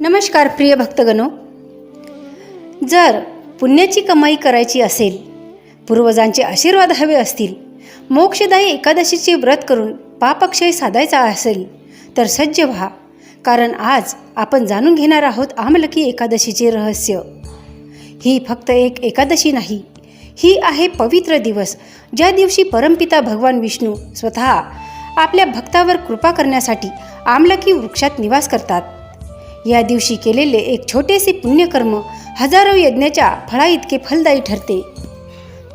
नमस्कार प्रिय भक्तगणो. जर पुण्याची कमाई करायची असेल पूर्वजांचे आशीर्वाद हवे असतील मोक्षदायी एकादशीचे व्रत करून पापक्षय साधायचा असेल तर सज्ज व्हा कारण आज आपण जाणून घेणार आहोत आमलकी एकादशीचे रहस्य. ही फक्त एक एकादशी नाही ही आहे पवित्र दिवस ज्या दिवशी परमपिता भगवान विष्णू स्वतः आपल्या भक्तावर कृपा करण्यासाठी आमलकी वृक्षात निवास करतात. या दिवशी केलेले एक छोटेसे पुण्यकर्म हजारो यज्ञाच्या फळा इतके फलदायी ठरते.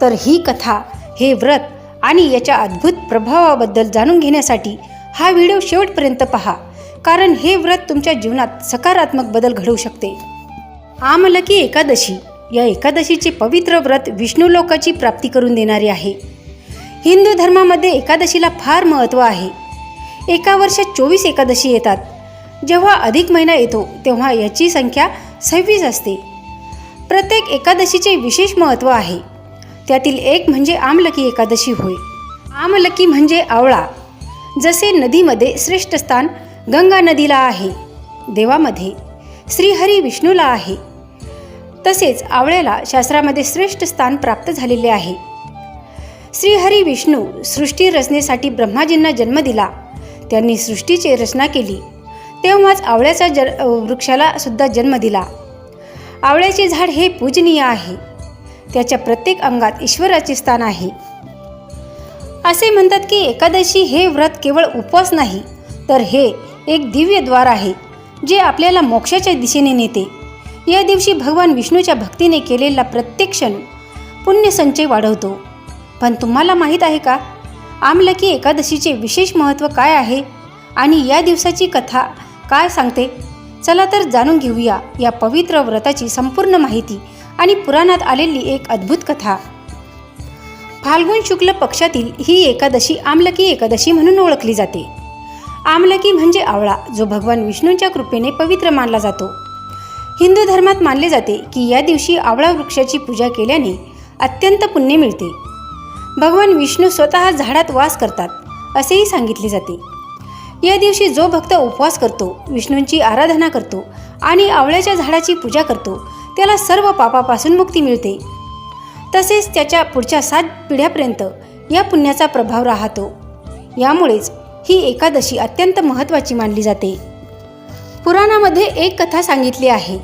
तर ही कथा हे व्रत आणि याच्या अद्भुत प्रभावाबद्दल जाणून घेण्यासाठी हा व्हिडिओ शेवटपर्यंत पहा कारण हे व्रत तुमच्या जीवनात सकारात्मक बदल घडवू शकते. आमलकी एकादशी या एकादशीचे पवित्र व्रत विष्णू लोकाची प्राप्ती करून देणारे आहे. हिंदू धर्मामध्ये एकादशीला फार महत्त्व आहे. एका वर्षात चोवीस एकादशी येतात. जेव्हा अधिक महिना येतो तेव्हा याची संख्या सव्वीस असते. प्रत्येक एकादशीचे विशेष महत्त्व आहे. त्यातील एक म्हणजे आमलकी एकादशी होय. आमलकी म्हणजे आवळा. जसे नदीमध्ये श्रेष्ठ स्थान गंगा नदीला आहे देवामध्ये श्रीहरी विष्णूला आहे. तसेच आवळ्याला शास्त्रामध्ये श्रेष्ठ स्थान प्राप्त झालेले आहे. श्रीहरी विष्णू सृष्टी रचनेसाठी ब्रह्माजींना जन्म दिला. त्यांनी सृष्टीची रचना केली. तेव्हाच आवळ्याचा ज वृक्षाला सुद्धा जन्म दिला. आवळ्याचे झाड हे पूजनीय आहे. त्याच्या प्रत्येक अंगात ईश्वराचे स्थान आहे. असे म्हणतात की एकादशी हे व्रत केवळ उपवास नाही तर हे एक दिव्य द्वार आहे जे आपल्याला मोक्षाच्या दिशेने नेते. या दिवशी भगवान विष्णूच्या भक्तीने केलेला प्रत्येक क्षण पुण्यसंचय वाढवतो. पण तुम्हाला माहीत आहे का? आमलकी एकादशीचे विशेष महत्त्व काय आहे? आणि या दिवसाची कथा काय सांगते? चला तर जाणून घेऊया या पवित्र व्रताची संपूर्ण माहिती आणि पुराणात आलेली एक अद्भुत कथा. फाल्गुन शुक्ल पक्षातील ही एकादशी आमलकी एकादशी म्हणून ओळखली जाते. आमलकी म्हणजे आवळा जो भगवान विष्णूंच्या कृपेने पवित्र मानला जातो. हिंदू धर्मात मानले जाते की या दिवशी आवळा वृक्षाची पूजा केल्याने अत्यंत पुण्य मिळते. भगवान विष्णू स्वतः झाडात वास करतात असेही सांगितले जाते. या दिवशी जो भक्त उपवास करतो विष्णूंची आराधना करतो आणि आवळ्याच्या झाडाची पूजा करतो त्याला सर्व पापापासून मुक्ती मिळते. तसेच त्याच्या पुढच्या सात पिढ्यापर्यंत या पुण्याचा प्रभाव राहतो. यामुळेच ही एकादशी अत्यंत महत्त्वाची मानली जाते. पुराणामध्ये एक कथा सांगितली आहे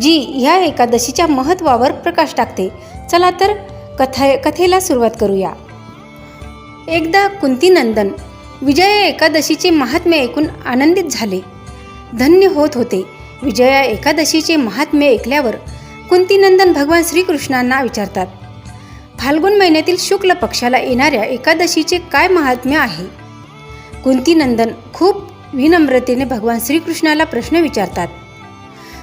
जी ह्या एकादशीच्या महत्त्वावर प्रकाश टाकते. चला तर कथा कथेला सुरुवात करूया. एकदा कुंतीनंदन विजया एकादशीचे महात्म्य ऐकून आनंदित झाले. धन्य होत होते. विजया एकादशीचे महात्म्य ऐकल्यावर कुंतीनंदन भगवान श्रीकृष्णांना विचारतात फाल्गुन महिन्यातील शुक्ल पक्षाला येणाऱ्या एकादशीचे काय महात्म्य आहे? कुंतीनंदन खूप विनम्रतेने भगवान श्रीकृष्णाला प्रश्न विचारतात.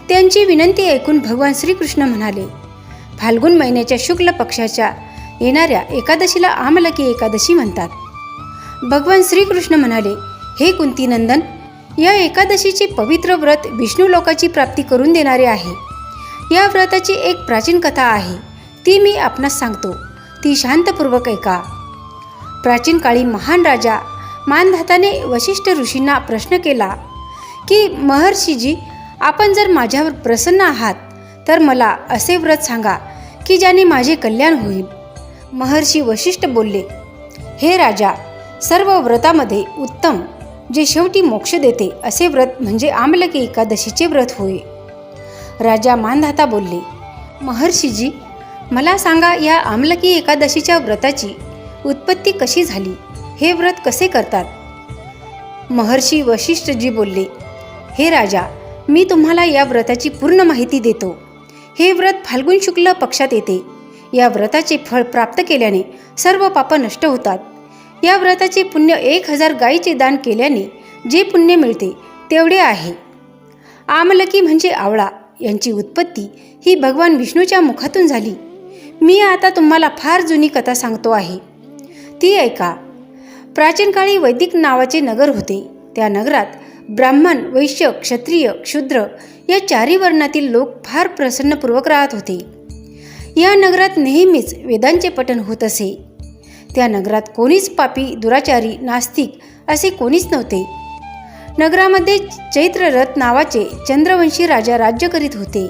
त्यांची विनंती ऐकून भगवान श्रीकृष्ण म्हणाले फाल्गुन महिन्याच्या शुक्ल पक्षाच्या येणाऱ्या एकादशीला आमलकी एकादशी म्हणतात. भगवान श्रीकृष्ण म्हणाले हे कुंतीनंदन या एकादशीचे पवित्र व्रत विष्णू लोकाची प्राप्ती करून देणारे आहे. या व्रताची एक प्राचीन कथा आहे. ती मी आपणास सांगतो. ती शांतपूर्वक ऐका. प्राचीन काळी महान राजा मानधाताने वशिष्ठ ऋषींना प्रश्न केला की महर्षीजी आपण जर माझ्यावर प्रसन्न आहात तर मला असे व्रत सांगा की ज्याने माझे कल्याण होईल. महर्षी वशिष्ठ बोलले हे राजा सर्व व्रतामध्ये उत्तम जे शेवटी मोक्ष देते असे व्रत म्हणजे आमलकी एकादशीचे व्रत होय. राजा मानधाता बोलले महर्षीजी मला सांगा या आमलकी एकादशीच्या व्रताची उत्पत्ती कशी झाली? हे व्रत कसे करतात? महर्षी वशिष्ठजी बोलले हे राजा मी तुम्हाला या व्रताची पूर्ण माहिती देतो. हे व्रत फाल्गुन शुक्ल पक्षात येते. या व्रताचे फळ प्राप्त केल्याने सर्व पाप नष्ट होतात. या व्रताचे पुण्य एक हजार गायीचे दान केल्याने जे पुण्य मिळते तेवढे आहे. आमलकी म्हणजे आवळा. यांची उत्पत्ती ही भगवान विष्णूच्या मुखातून झाली. मी आता तुम्हाला फार जुनी कथा सांगतो आहे. ती ऐका. प्राचीन काळी वैदिक नावाचे नगर होते. त्या नगरात ब्राह्मण वैश्य क्षत्रिय क्षुद्र या चारी वर्णातील लोक फार प्रसन्नपूर्वक राहत होते. या नगरात नेहमीच वेदांचे पठण होत असे. त्या नगरात कोणीच पापी दुराचारी नास्तिक असे कोणीच नव्हते. नगरामध्ये चैत्ररथ नावाचे चंद्रवंशी राजा राज्य करीत होते.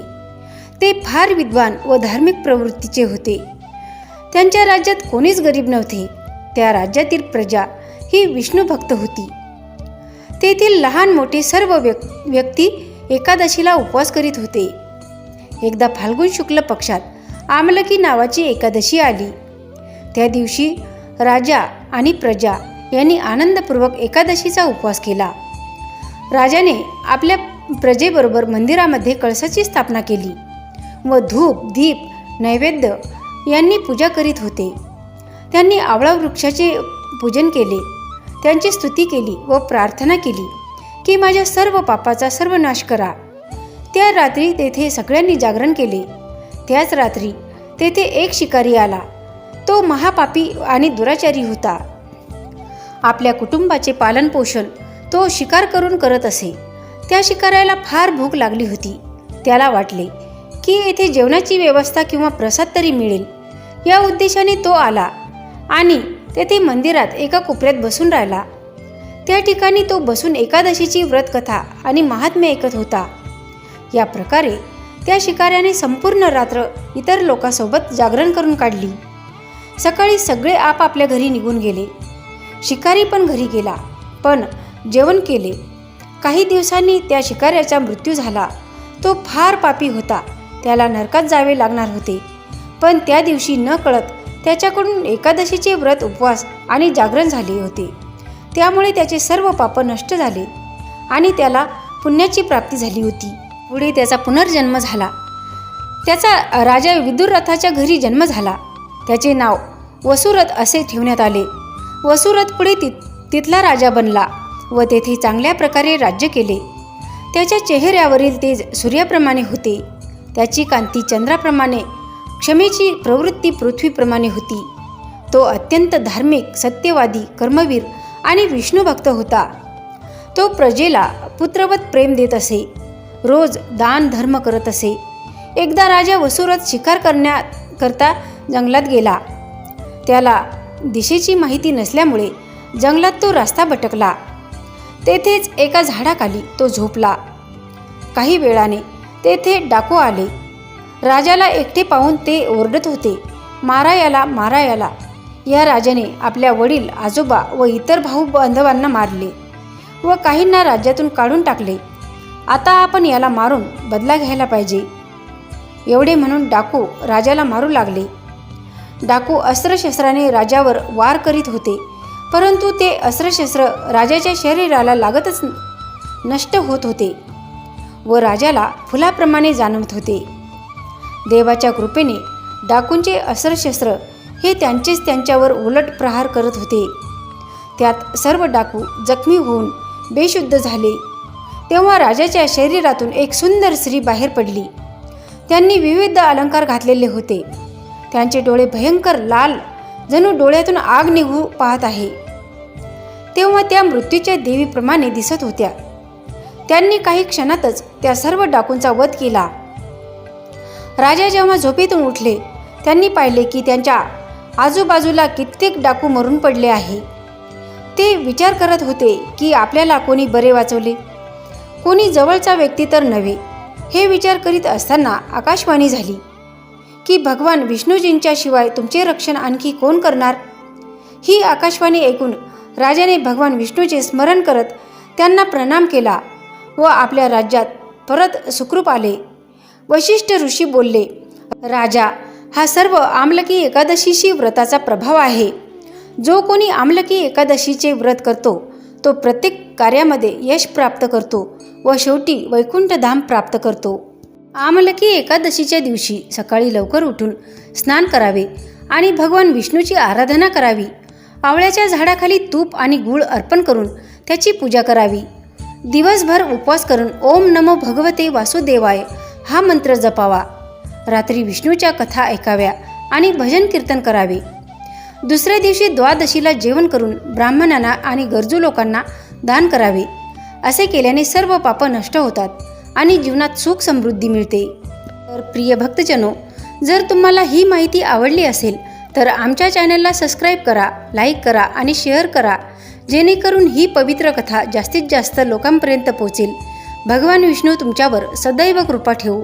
ते फार विद्वान व धार्मिक प्रवृत्तीचे होते. त्यांच्या राज्यात कोणीच गरीब नव्हते. त्या राज्यातील प्रजा ही विष्णूभक्त होती. तेथील लहान मोठे सर्व व्यक् व्यक्ती एकादशीला उपवास करीत होते. एकदा फाल्गुन शुक्ल पक्षात आमलकी नावाची एकादशी आली. त्या दिवशी राजा आणि प्रजा यांनी आनंदपूर्वक एकादशीचा उपवास केला. राजाने आपल्या प्रजेबरोबर मंदिरामध्ये कळसाची स्थापना केली व धूप दीप नैवेद्य यांनी पूजा करीत होते. त्यांनी आवळा वृक्षाचे पूजन केले त्यांची स्तुती केली व प्रार्थना केली की माझ्या सर्व पापाचा सर्व नाश करा. त्या रात्री तेथे सगळ्यांनी जागरण केले. त्याच रात्री तेथे एक शिकारी आला. तो महापापी आणि दुराचारी होता. आपल्या कुटुंबाचे पालनपोषण तो शिकार करून करत असे. त्या शिकाऱ्याला फार भूक लागली होती. त्याला वाटले की येथे जेवणाची व्यवस्था किंवा प्रसाद तरी मिळेल. या उद्देशाने तो आला आणि तेथे मंदिरात एका कोपऱ्यात बसून राहिला. त्या ठिकाणी तो बसून एकादशीची व्रतकथा आणि महात्म्य ऐकत होता. या प्रकारे त्या शिकाऱ्याने संपूर्ण रात्र इतर लोकांसोबत जागरण करून काढली. सकाळी सगळे आपापल्या घरी निघून गेले. शिकारी पण घरी गेला पण जेवण केले. काही दिवसांनी त्या शिकाऱ्याचा मृत्यू झाला. तो फार पापी होता. त्याला नरकात जावे लागणार होते. पण त्या दिवशी न कळत त्याच्याकडून एकादशीचे व्रत उपवास आणि जागरण झाले होते. त्यामुळे त्याचे सर्व पाप नष्ट झाले आणि त्याला पुण्याची प्राप्ती झाली होती. पुढे त्याचा पुनर्जन्म झाला. त्याचा राजा विदुर रथाच्या घरी जन्म झाला. त्याचे नाव वसुरथ असे ठेवण्यात आले. वसुरथ पुढे ति तिथला राजा बनला व तेथे चांगल्या प्रकारे राज्य केले. त्याच्या चेहऱ्यावरील तेज सूर्याप्रमाणे होते. त्याची कांती चंद्राप्रमाणे क्षमेची प्रवृत्ती पृथ्वीप्रमाणे होती. तो अत्यंत धार्मिक सत्यवादी कर्मवीर आणि विष्णुभक्त होता. तो प्रजेला पुत्रवत प्रेम देत असे. रोज दान धर्म करत असे. एकदा राजा वसुरथ शिकार करण्याकरता जंगलात गेला. त्याला दिशेची माहिती नसल्यामुळे जंगलात तो रस्ता भटकला. तेथेच एका झाडाखाली तो झोपला. काही वेळाने तेथे डाकू आले. राजाला एकटे पाहून ते ओरडत होते मारा याला मारा याला या राजाने आपल्या वडील आजोबा व इतर भाऊ बांधवांना मारले व काहींना राज्यातून काढून टाकले. आता आपण याला मारून बदला घ्यायला पाहिजे. एवढे म्हणून डाकू राजाला मारू लागले. डाकू अस्त्रशस्त्राने राजावर वार करीत होते. परंतु ते अस्त्रशस्त्र राजाच्या शरीराला लागतच नष्ट होत होते व राजाला फुलाप्रमाणे जाणवत होते. देवाच्या कृपेने डाकूंचे अस्त्रशस्त्र हे त्यांचेच त्यांच्यावर उलट प्रहार करत होते. त्यात सर्व डाकू जखमी होऊन बेशुद्ध झाले. तेव्हा राजाच्या शरीरातून एक सुंदर स्त्री बाहेर पडली. त्यांनी विविध अलंकार घातलेले होते. त्यांचे डोळे भयंकर लाल जणू डोळ्यातून आग निघू पाहत आहे. तेव्हा त्या मृत्यूच्या देवीप्रमाणे दिसत होत्या. त्यांनी काही क्षणातच त्या सर्व डाकूंचा वध केला. राजा जेव्हा झोपेतून उठले त्यांनी पाहिले की त्यांच्या आजूबाजूला कित्येक डाकू मरून पडले आहे. ते विचार करत होते की आपल्याला कोणी बरे वाचवले? कोणी जवळचा व्यक्ती तर नव्हे हे विचार करीत असताना आकाशवाणी झाली. की भगवान विष्णूजींच्या शिवाय तुमचे रक्षण आणखी कोण करणार? ही आकाशवाणी ऐकून राजाने भगवान विष्णूचे स्मरण करत त्यांना प्रणाम केला व आपल्या राज्यात परत सुखरूप आले. वशिष्ठ ऋषी बोलले राजा हा सर्व आमलकी एकादशीशी व्रताचा प्रभाव आहे. जो कोणी आमलकी एकादशीचे व्रत करतो तो प्रत्येक कार्यामध्ये यश प्राप्त करतो व शेवटी वैकुंठधाम प्राप्त करतो. आमलकी एकादशीच्या दिवशी सकाळी लवकर उठून स्नान करावे आणि भगवान विष्णूची आराधना करावी. आवळ्याच्या झाडाखाली तूप आणि गूळ अर्पण करून त्याची पूजा करावी. दिवसभर उपवास करून ओम नमो भगवते वासुदेवाय हा मंत्र जपावा. रात्री विष्णूच्या कथा ऐकाव्या आणि भजन कीर्तन करावे. दुसऱ्या दिवशी द्वादशीला जेवण करून ब्राह्मणांना आणि गरजू लोकांना दान करावे. असे केल्याने सर्व पाप नष्ट होतात. आणि जीवनात सुख समृद्धी मिळते. तर प्रिय भक्तजनो जर तुम्हाला ही माहिती आवडली असेल तर आमच्या चॅनलला सबस्क्राईब करा लाईक करा आणि शेअर करा जेणेकरून ही पवित्र कथा जास्तीत जास्त लोकांपर्यंत पोहोचेल. भगवान विष्णू तुमच्यावर सदैव कृपा ठेवू.